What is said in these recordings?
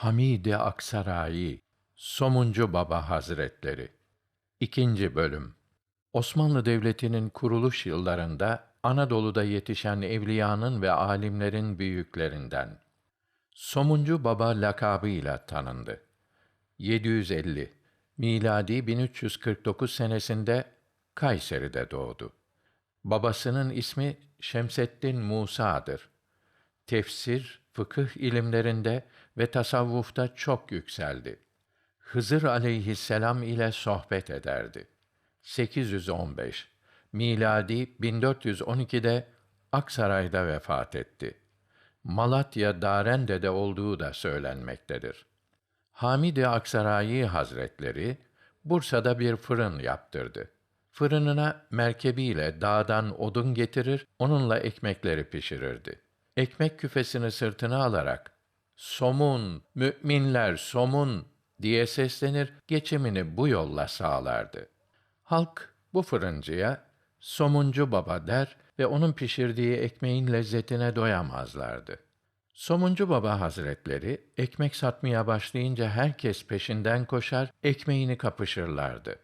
Hamidi Aksarayi Somuncu Baba Hazretleri 2. bölüm Osmanlı Devleti'nin kuruluş yıllarında Anadolu'da yetişen evliyanın ve alimlerin büyüklerinden. Somuncu Baba lakabıyla tanındı. 750 miladi 1349 senesinde Kayseri'de doğdu. Babasının ismi Şemseddin Musa'dır. Tefsir, fıkıh ilimlerinde ve tasavvufta çok yükseldi. Hızır aleyhisselam ile sohbet ederdi. 815 miladi 1412'de Aksaray'da vefat etti. Malatya Darende'de olduğu da söylenmektedir. Hamidi Aksarayi Hazretleri Bursa'da bir fırın yaptırdı. Fırınına merkebiyle dağdan odun getirir, onunla ekmekleri pişirirdi. Ekmek küfesini sırtına alarak "Somun, müminler somun!" diye seslenir, geçimini bu yolla sağlardı. Halk bu fırıncıya somuncu baba der ve onun pişirdiği ekmeğin lezzetine doyamazlardı. Somuncu Baba Hazretleri ekmek satmaya başlayınca herkes peşinden koşar, ekmeğini kapışırlardı.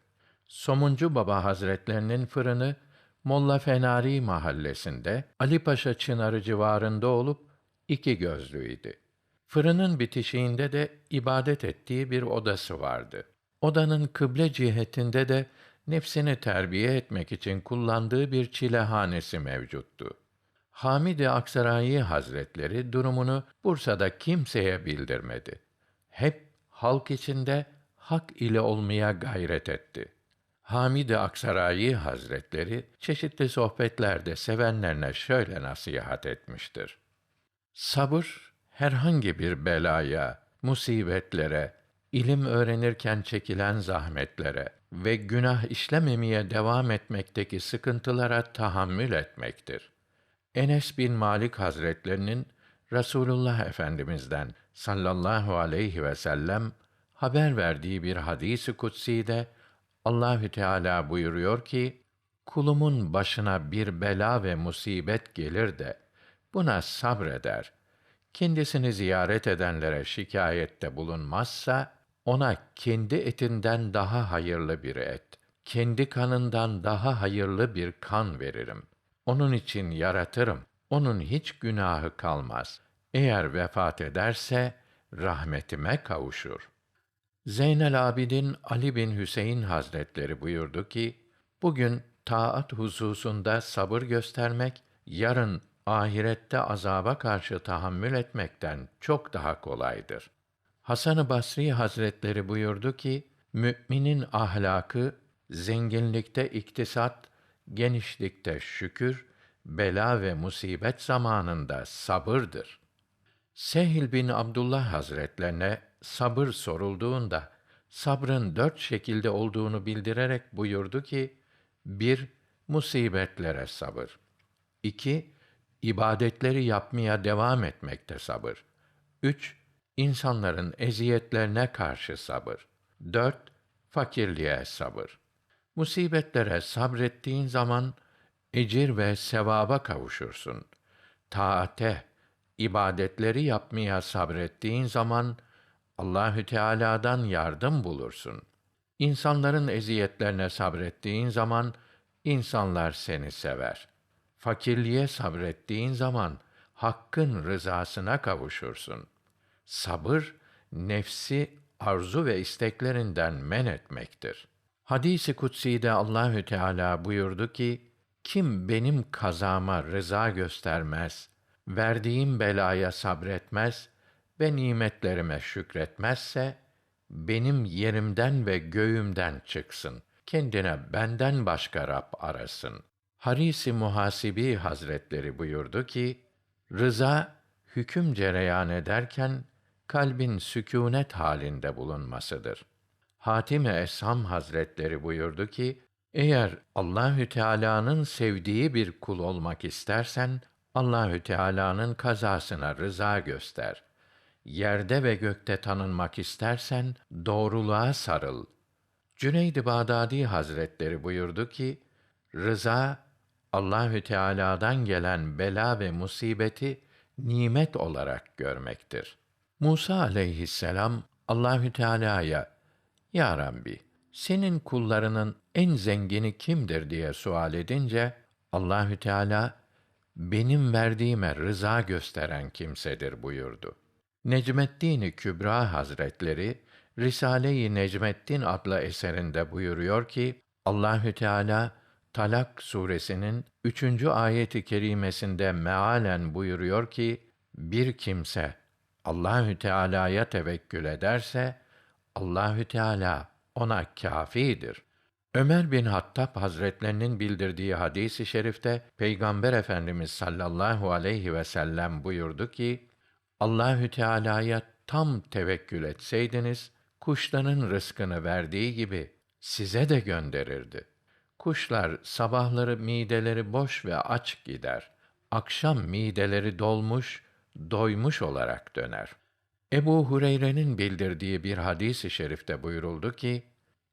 Somuncu Baba Hazretlerinin fırını Molla Fenari mahallesinde Ali Paşa Çınarı civarında olup iki gözlüydü. Fırının bitişiğinde de ibadet ettiği bir odası vardı. Odanın kıble cihetinde de nefsini terbiye etmek için kullandığı bir çilehanesi mevcuttu. Hamidi Aksarayi Hazretleri durumunu Bursa'da kimseye bildirmedi. Hep halk içinde hak ile olmaya gayret etti. Hamidi Aksarayi Hazretleri çeşitli sohbetlerde sevenlerine şöyle nasihat etmiştir. Sabır herhangi bir belaya, musibetlere, ilim öğrenirken çekilen zahmetlere ve günah işlememeye devam etmekteki sıkıntılara tahammül etmektir. Enes bin Malik Hazretlerinin Rasulullah Efendimizden sallallahu aleyhi ve sellem haber verdiği bir hadisi kutsi de Allahü Teala buyuruyor ki: Kulumun başına bir bela ve musibet gelir de buna sabreder. Kendisini ziyaret edenlere şikayette bulunmazsa ona kendi etinden daha hayırlı bir et, kendi kanından daha hayırlı bir kan veririm. Onun için yaratırım. Onun hiç günahı kalmaz. Eğer vefat ederse rahmetime kavuşur. Zeynel Abidin Ali bin Hüseyin Hazretleri buyurdu ki: Bugün taat hususunda sabır göstermek, yarın ahirette azaba karşı tahammül etmekten çok daha kolaydır. Hasan-ı Basri Hazretleri buyurdu ki, müminin ahlakı zenginlikte iktisat, genişlikte şükür, bela ve musibet zamanında sabırdır. Sehil bin Abdullah Hazretlerine sabır sorulduğunda sabrın dört şekilde olduğunu bildirerek buyurdu ki: bir musibetlere sabır. 2. ibadetleri yapmaya devam etmekte sabır. 3. insanların eziyetlerine karşı sabır. 4. fakirliğe sabır. Musibetlere sabrettiğin zaman ecir ve sevaba kavuşursun. Taate, ibadetleri yapmaya sabrettiğin zaman Allahü Teala'dan yardım bulursun. İnsanların eziyetlerine sabrettiğin zaman insanlar seni sever. Fakirliğe sabrettiğin zaman hakkın rızasına kavuşursun. Sabır nefsi arzu ve isteklerinden men etmektir. Hadisi kutsi'de Allahü Teala buyurdu ki: Kim benim kazama rıza göstermez, verdiğim belaya sabretmez ve nimetlerime şükretmezse benim yerimden ve göğümden çıksın. Kendine benden başka Rab arasın. Harisi Muhasibi Hazretleri buyurdu ki, rıza hüküm cereyan ederken kalbin sükûnet halinde bulunmasıdır. Hatim-i Esham Hazretleri buyurdu ki, eğer Allahü Teala'nın sevdiği bir kul olmak istersen, Allahü Teala'nın kazasına rıza göster. Yerde ve gökte tanınmak istersen doğruluğa sarıl. Cüneyd-i Bağdadi Hazretleri buyurdu ki, rıza Allahü Teala'dan gelen bela ve musibeti nimet olarak görmektir. Musa aleyhisselam Allahü Teala'ya Ya Rabbi, senin kullarının en zengini kimdir diye sual edince Allahü Teala benim verdiğime rıza gösteren kimsedir buyurdu. Necmeddin Kübra Hazretleri Risale-i Necmeddin adlı eserinde buyuruyor ki Allahü Teala Talak suresinin üçüncü ayeti kerimesinde mealen buyuruyor ki bir kimse Allahü Teala'ya tevekkül ederse Allahü Teala ona kâfidir. Ömer bin Hattab Hazretlerinin bildirdiği hadisi şerifte Peygamber Efendimiz sallallahu aleyhi ve sellem buyurdu ki Allahü Teala'ya tam tevekkül etseydiniz kuşların rızkını verdiği gibi size de gönderirdi. Kuşlar sabahları mideleri boş ve aç gider. Akşam mideleri dolmuş, doymuş olarak döner. Ebu Hureyre'nin bildirdiği bir hadis-i şerifte buyuruldu ki,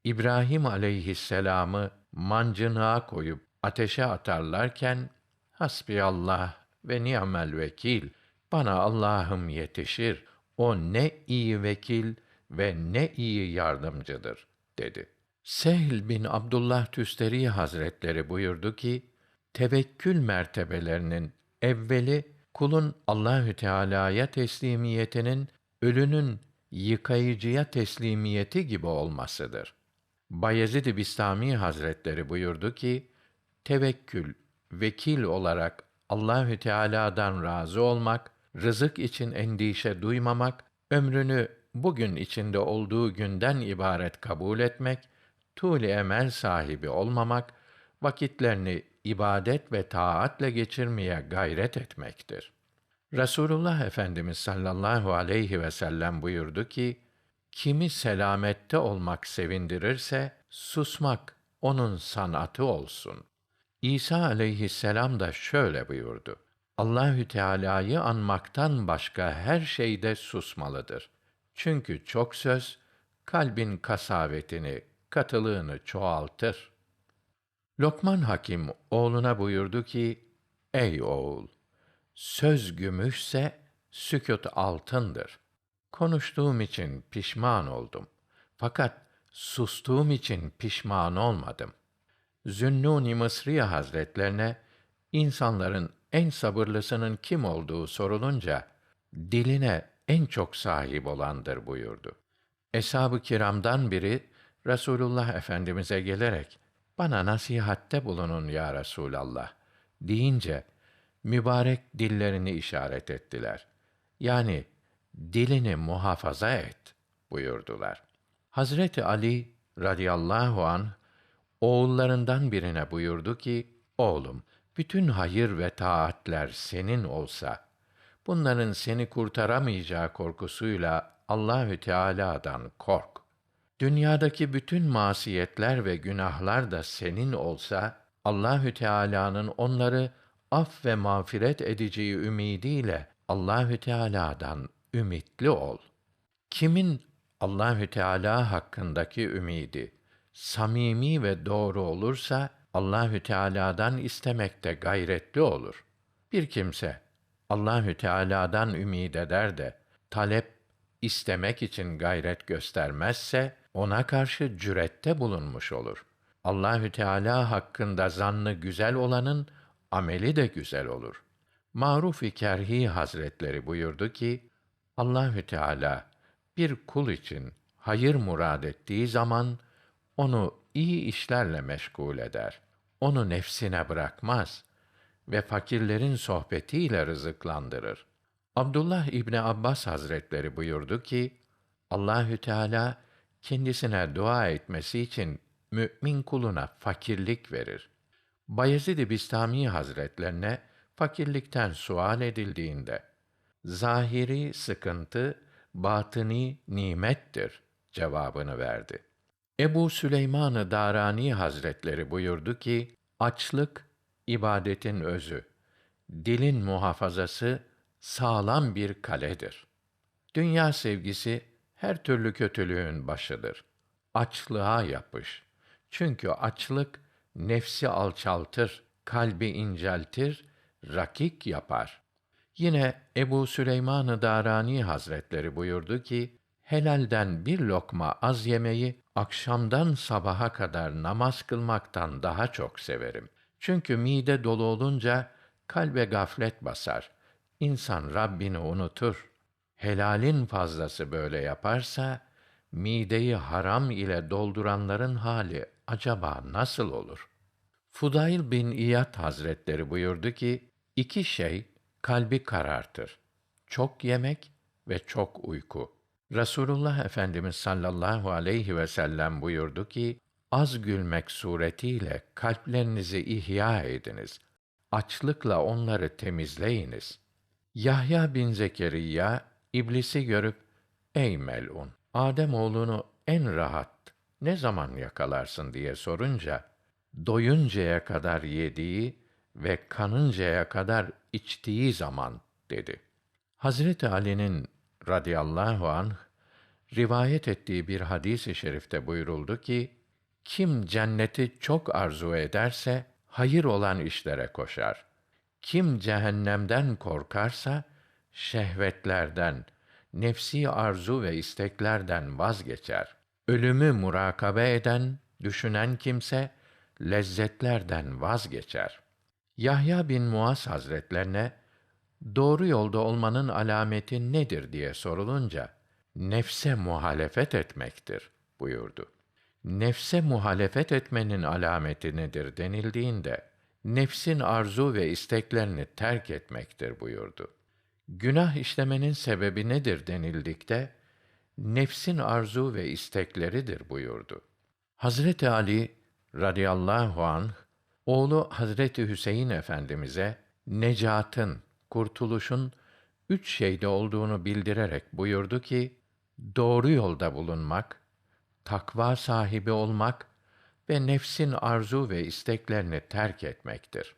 İbrahim aleyhisselamı mancınığa koyup ateşe atarlarken, Hasbiyallah ve ni'mel vekil, bana Allah'ım yetişir, o ne iyi vekil ve ne iyi yardımcıdır, dedi. Sehl bin Abdullah Tüsteri Hazretleri buyurdu ki, tevekkül mertebelerinin evveli kulun Allahü Teala'ya teslimiyetinin ölünün yıkayıcıya teslimiyeti gibi olmasıdır. Bayezid-i Bistami Hazretleri buyurdu ki, tevekkül, vekil olarak Allahü Teala'dan razı olmak, rızık için endişe duymamak, ömrünü bugün içinde olduğu günden ibaret kabul etmek, tuğli emel sahibi olmamak, vakitlerini ibadet ve taatle geçirmeye gayret etmektir. Resulullah Efendimiz sallallahu aleyhi ve sellem buyurdu ki, kimi selamette olmak sevindirirse, susmak onun sanatı olsun. İsa aleyhisselam da şöyle buyurdu. Allahü Teala'yı anmaktan başka her şeyde susmalıdır. Çünkü çok söz kalbin kasavetini, katılığını çoğaltır. Lokman Hakim oğluna buyurdu ki: Ey oğul, söz gümüşse sükût altındır. Konuştuğum için pişman oldum. Fakat sustuğum için pişman olmadım. Zünnûn-i Mısri Hazretlerine insanların en sabırlısının kim olduğu sorulunca diline en çok sahip olandır buyurdu. Eshab-ı kiramdan biri Resulullah Efendimize gelerek bana nasihatte bulunun ya Resulallah deyince mübarek dillerini işaret ettiler. Yani dilini muhafaza et buyurdular. Hazreti Ali radıyallahu an oğullarından birine buyurdu ki: Oğlum, bütün hayır ve taatler senin olsa, bunların seni kurtaramayacağı korkusuyla Allahü Teala'dan kork. Dünyadaki bütün masiyetler ve günahlar da senin olsa, Allahü Teala'nın onları af ve mağfiret edeceği ümidiyle Allahü Teala'dan ümitli ol. Kimin Allahü Teala hakkındaki ümidi samimi ve doğru olursa Allahü Teala'dan istemekte gayretli olur. Bir kimse Allahü Teala'dan ümid eder de talep istemek için gayret göstermezse ona karşı cürette bulunmuş olur. Allahü Teala hakkında zannı güzel olanın ameli de güzel olur. Maruf-i Kerhi Hazretleri buyurdu ki, Allahü Teala bir kul için hayır murad ettiği zaman onu iyi işlerle meşgul eder. Onu nefsine bırakmaz ve fakirlerin sohbetiyle rızıklandırır. Abdullah İbni Abbas Hazretleri buyurdu ki, Allahü Teala kendisine dua etmesi için mümin kuluna fakirlik verir. Bayezid-i Bistami Hazretlerine fakirlikten sual edildiğinde zahiri sıkıntı batıni nimettir cevabını verdi. Ebu Süleyman-ı Darani Hazretleri buyurdu ki açlık ibadetin özü. Dilin muhafazası sağlam bir kaledir. Dünya sevgisi her türlü kötülüğün başıdır. Açlığa yapış. Çünkü açlık nefsi alçaltır, kalbi inceltir, rakik yapar. Yine Ebu Süleyman-ı Darani Hazretleri buyurdu ki, helalden bir lokma az yemeyi akşamdan sabaha kadar namaz kılmaktan daha çok severim. Çünkü mide dolu olunca kalbe gaflet basar. İnsan Rabbini unutur. Helalin fazlası böyle yaparsa mideyi haram ile dolduranların hali acaba nasıl olur? Fudayl bin İyad Hazretleri buyurdu ki, iki şey kalbi karartır. Çok yemek ve çok uyku. Resulullah Efendimiz sallallahu aleyhi ve sellem buyurdu ki, az gülmek suretiyle kalplerinizi ihya ediniz. Açlıkla onları temizleyiniz. Yahya bin Zekeriya iblisi görüp ey melun Adem oğlunu en rahat ne zaman yakalarsın diye sorunca doyuncaya kadar yediği ve kanıncaya kadar içtiği zaman dedi. Hazreti Ali'nin radıyallahu anh rivayet ettiği bir hadis-i şerifte buyuruldu ki kim cenneti çok arzu ederse hayır olan işlere koşar. Kim cehennemden korkarsa şehvetlerden, nefsi arzu ve isteklerden vazgeçer. Ölümü murakabe eden, düşünen kimse lezzetlerden vazgeçer. Yahya bin Muaz Hazretlerine doğru yolda olmanın alameti nedir diye sorulunca nefse muhalefet etmektir buyurdu. Nefse muhalefet etmenin alameti nedir denildiğinde nefsin arzu ve isteklerini terk etmektir buyurdu. Günah işlemenin sebebi nedir denildikte nefsin arzu ve istekleridir buyurdu. Hazreti Ali radıyallahu anh oğlu Hazreti Hüseyin Efendimize necatın, kurtuluşun üç şeyde olduğunu bildirerek buyurdu ki, doğru yolda bulunmak, takva sahibi olmak ve nefsin arzu ve isteklerini terk etmektir.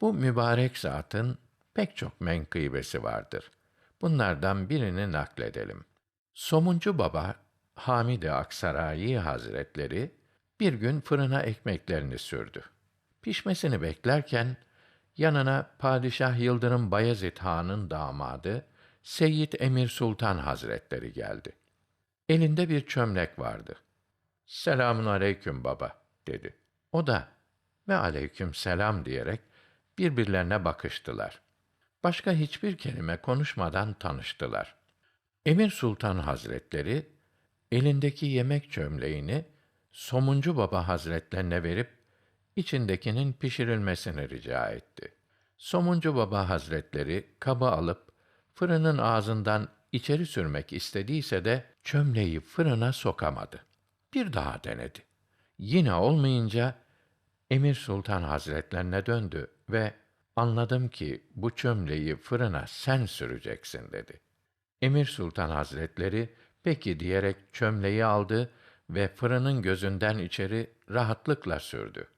Bu mübarek zatın pek çok menkıbesi vardır. Bunlardan birini nakledelim. Somuncu Baba Hamid-i Aksarayi Hazretleri bir gün fırına ekmeklerini sürdü. Pişmesini beklerken yanına Padişah Yıldırım Bayezid Han'ın damadı Seyyid Emir Sultan Hazretleri geldi. Elinde bir çömlek vardı. Selamun aleyküm baba dedi. O da ve aleyküm selam diyerek birbirlerine bakıştılar. Başka hiçbir kelime konuşmadan tanıştılar. Emir Sultan Hazretleri elindeki yemek çömleğini Somuncu Baba Hazretlerine verip içindekinin pişirilmesini rica etti. Somuncu Baba Hazretleri kabı alıp fırının ağzından içeri sürmek istediyse de çömleği fırına sokamadı. Bir daha denedi. Yine olmayınca Emir Sultan Hazretlerine döndü ve anladım ki bu çömleği fırına sen süreceksin dedi. Emir Sultan Hazretleri peki diyerek çömleği aldı ve fırının gözünden içeri rahatlıkla sürdü.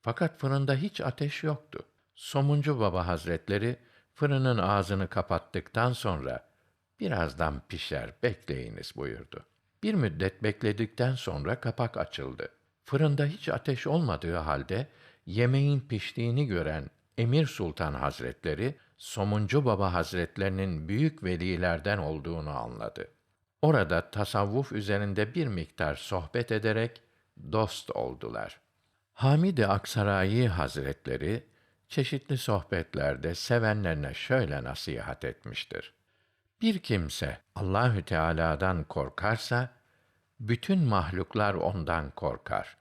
Fakat fırında hiç ateş yoktu. Somuncu Baba Hazretleri fırının ağzını kapattıktan sonra birazdan pişer bekleyiniz buyurdu. Bir müddet bekledikten sonra kapak açıldı. Fırında hiç ateş olmadığı halde yemeğin piştiğini gören Emir Sultan Hazretleri Somuncu Baba Hazretlerinin büyük velilerden olduğunu anladı. Orada tasavvuf üzerinde bir miktar sohbet ederek dost oldular. Hamid-i Aksarayi Hazretleri çeşitli sohbetlerde sevenlerine şöyle nasihat etmiştir. Bir kimse Allahü Teala'dan korkarsa bütün mahluklar ondan korkar.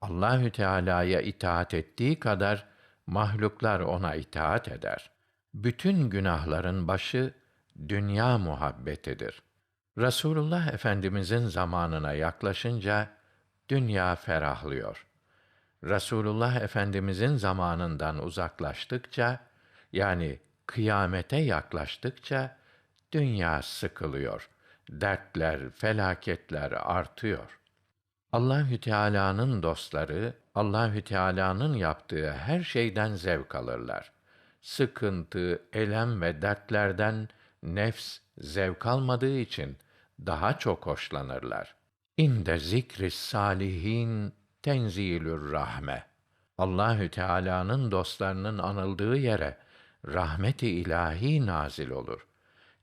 Allahü Teala'ya itaat ettiği kadar mahluklar ona itaat eder. Bütün günahların başı dünya muhabbetidir. Rasulullah Efendimizin zamanına yaklaşınca dünya ferahlıyor. Rasulullah Efendimizin zamanından uzaklaştıkça yani kıyamete yaklaştıkça dünya sıkılıyor. Dertler, felaketler artıyor. Allahü Teala'nın dostları Allahü Teala'nın yaptığı her şeyden zevk alırlar. Sıkıntı, elem ve dertlerden nefs zevk almadığı için daha çok hoşlanırlar. İnde zikri salihin tenzilür rahme. Allahü Teala'nın dostlarının anıldığı yere rahmeti ilahi nazil olur.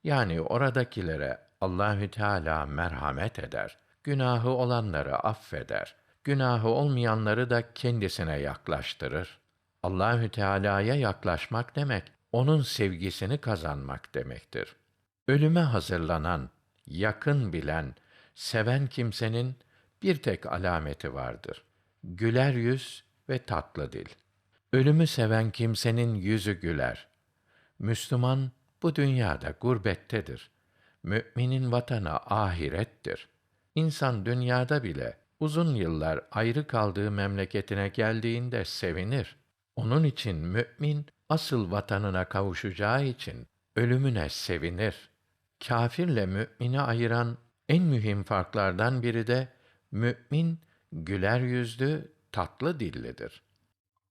Yani oradakilere Allahü Teala merhamet eder. Günahı olanları affeder. Günahı olmayanları da kendisine yaklaştırır. Allahü Teala'ya yaklaşmak demek onun sevgisini kazanmak demektir. Ölüme hazırlanan, yakın bilen, seven kimsenin bir tek alameti vardır. Güler yüz ve tatlı dil. Ölümü seven kimsenin yüzü güler. Müslüman bu dünyada gurbettedir. Müminin vatanı ahirettir. İnsan dünyada bile uzun yıllar ayrı kaldığı memleketine geldiğinde sevinir. Onun için mümin asıl vatanına kavuşacağı için ölümüne sevinir. Kâfirle mümini ayıran en mühim farklardan biri de mümin güler yüzlü, tatlı dillidir.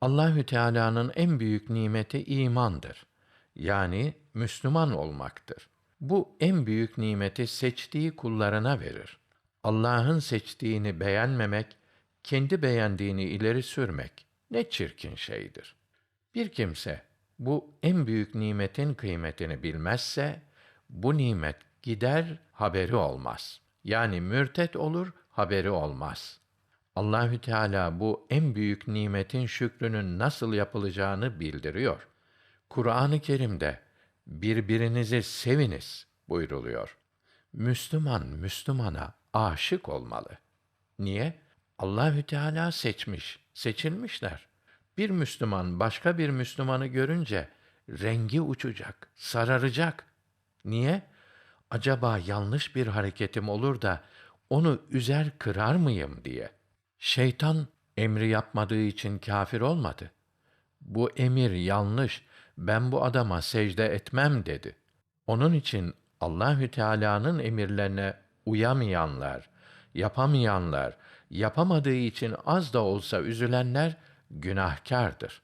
Allahü Teala'nın en büyük nimeti imandır. Yani Müslüman olmaktır. Bu en büyük nimeti seçtiği kullarına verir. Allah'ın seçtiğini beğenmemek, kendi beğendiğini ileri sürmek ne çirkin şeydir. Bir kimse bu en büyük nimetin kıymetini bilmezse bu nimet gider haberi olmaz. Yani mürtet olur haberi olmaz. Allahü Teala bu en büyük nimetin şükrünün nasıl yapılacağını bildiriyor. Kur'an-ı Kerim'de birbirinizi seviniz buyruluyor. Müslüman Müslümana aşık olmalı. Niye? Allahü Teala seçmiş, seçilmişler. Bir Müslüman başka bir Müslümanı görünce rengi uçacak, sararacak. Niye? Acaba yanlış bir hareketim olur da onu üzer kırar mıyım diye. Şeytan emri yapmadığı için kâfir olmadı. Bu emir yanlış, ben bu adama secde etmem dedi. Onun için Allahü Teala'nın emirlerine uyamayanlar, yapamayanlar, yapamadığı için az da olsa üzülenler günahkardır.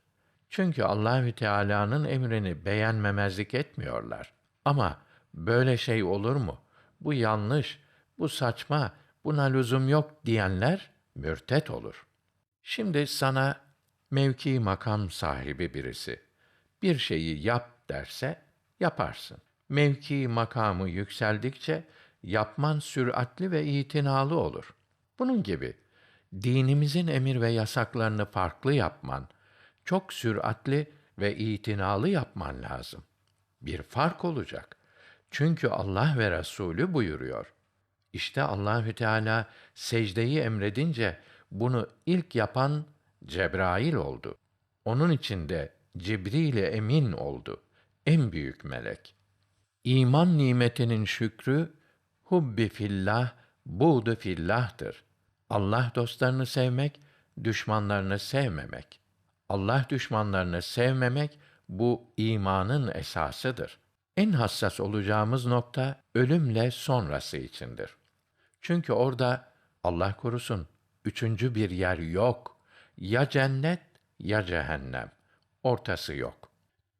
Çünkü Allahü Teala'nın emrini beğenmemezlik etmiyorlar. Ama böyle şey olur mu? Bu yanlış, bu saçma, buna lüzum yok diyenler mürtet olur. Şimdi sana mevki makam sahibi birisi bir şeyi yap derse yaparsın. Mevki makamı yükseldikçe yapman süratli ve itinalı olur. Bunun gibi dinimizin emir ve yasaklarını farklı yapman, çok süratli ve itinalı yapman lazım. Bir fark olacak. Çünkü Allah ve Resulü buyuruyor. İşte Allahü Teala secdeyi emredince bunu ilk yapan Cebrail oldu. Onun için de Cibril emin oldu. En büyük melek. İman nimetinin şükrü hubbi fillah, buğdu fillah'tır. Allah dostlarını sevmek, düşmanlarını sevmemek. Allah düşmanlarını sevmemek bu imanın esasıdır. En hassas olacağımız nokta ölümle sonrası içindir. Çünkü orada Allah korusun üçüncü bir yer yok. Ya cennet ya cehennem. Ortası yok.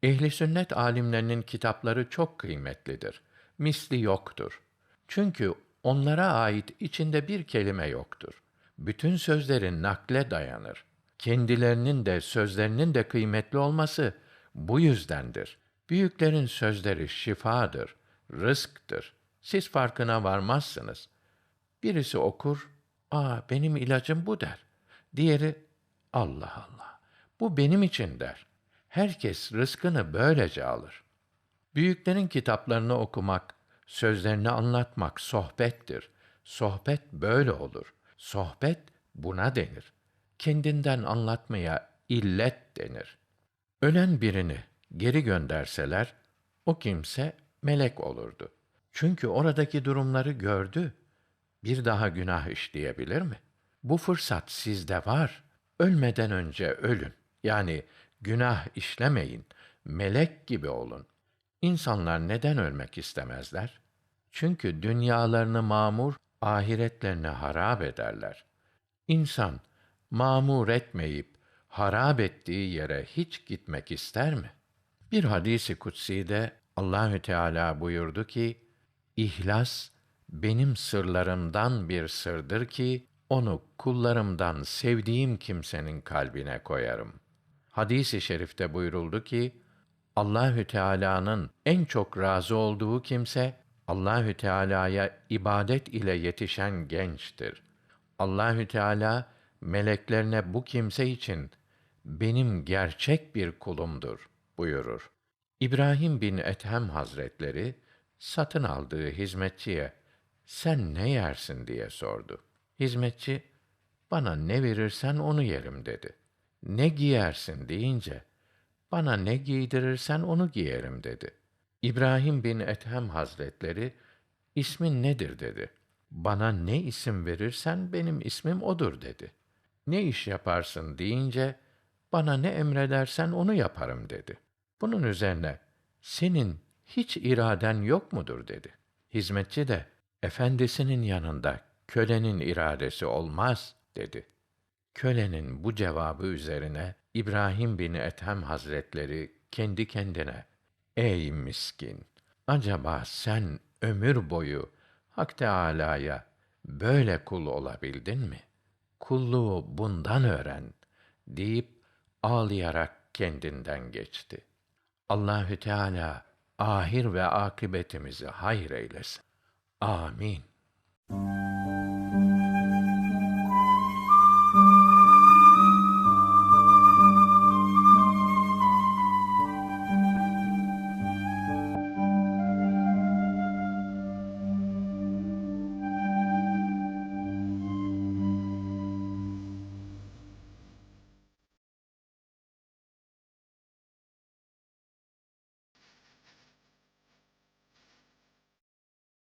Ehli sünnet alimlerinin kitapları çok kıymetlidir. Misli yoktur. Çünkü onlara ait içinde bir kelime yoktur. Bütün sözlerin nakle dayanır. Kendilerinin de sözlerinin de kıymetli olması bu yüzdendir. Büyüklerin sözleri şifadır, rızktır. Siz farkına varmazsınız. Birisi okur, ''Aa benim ilacım bu.'' der. Diğeri, ''Allah Allah, bu benim için.'' der. Herkes rızkını böylece alır. Büyüklerin kitaplarını okumak, sözlerini anlatmak sohbettir. Sohbet böyle olur. Sohbet buna denir. Kendinden anlatmaya illet denir. Ölen birini geri gönderseler, o kimse melek olurdu. Çünkü oradaki durumları gördü. Bir daha günah işleyebilir mi? Bu fırsat sizde var. Ölmeden önce ölün. Yani günah işlemeyin. Melek gibi olun. İnsanlar neden ölmek istemezler? Çünkü dünyalarını mamur, ahiretlerini harap ederler. İnsan mamur etmeyip harap ettiği yere hiç gitmek ister mi? Bir hadisi kutsi'de Allahü Teala buyurdu ki: İhlas benim sırlarımdan bir sırdır ki onu kullarımdan sevdiğim kimsenin kalbine koyarım. Hadisi şerifte buyuruldu ki Allahü Teala'nın en çok razı olduğu kimse Allahü Teala'ya ibadet ile yetişen gençtir. Allahü Teala meleklerine bu kimse için benim gerçek bir kulumdur buyurur. İbrahim bin Ethem Hazretleri satın aldığı hizmetçiye sen ne yersin diye sordu. Hizmetçi bana ne verirsen onu yerim dedi. Ne giyersin deyince bana ne giydirirsen onu giyerim dedi. İbrahim bin Ethem Hazretleri ismin nedir dedi. Bana ne isim verirsen benim ismim odur dedi. Ne iş yaparsın deyince bana ne emredersen onu yaparım dedi. Bunun üzerine senin hiç iraden yok mudur dedi. Hizmetçi de efendisinin yanında kölenin iradesi olmaz dedi. Kölenin bu cevabı üzerine İbrahim bin Ethem Hazretleri kendi kendine Ey miskin! Acaba sen ömür boyu Hak Teâlâ'ya böyle kul olabildin mi? Kulluğu bundan öğren deyip ağlayarak kendinden geçti. Allahü Teala ahir ve akıbetimizi hayır eylesin. Amin.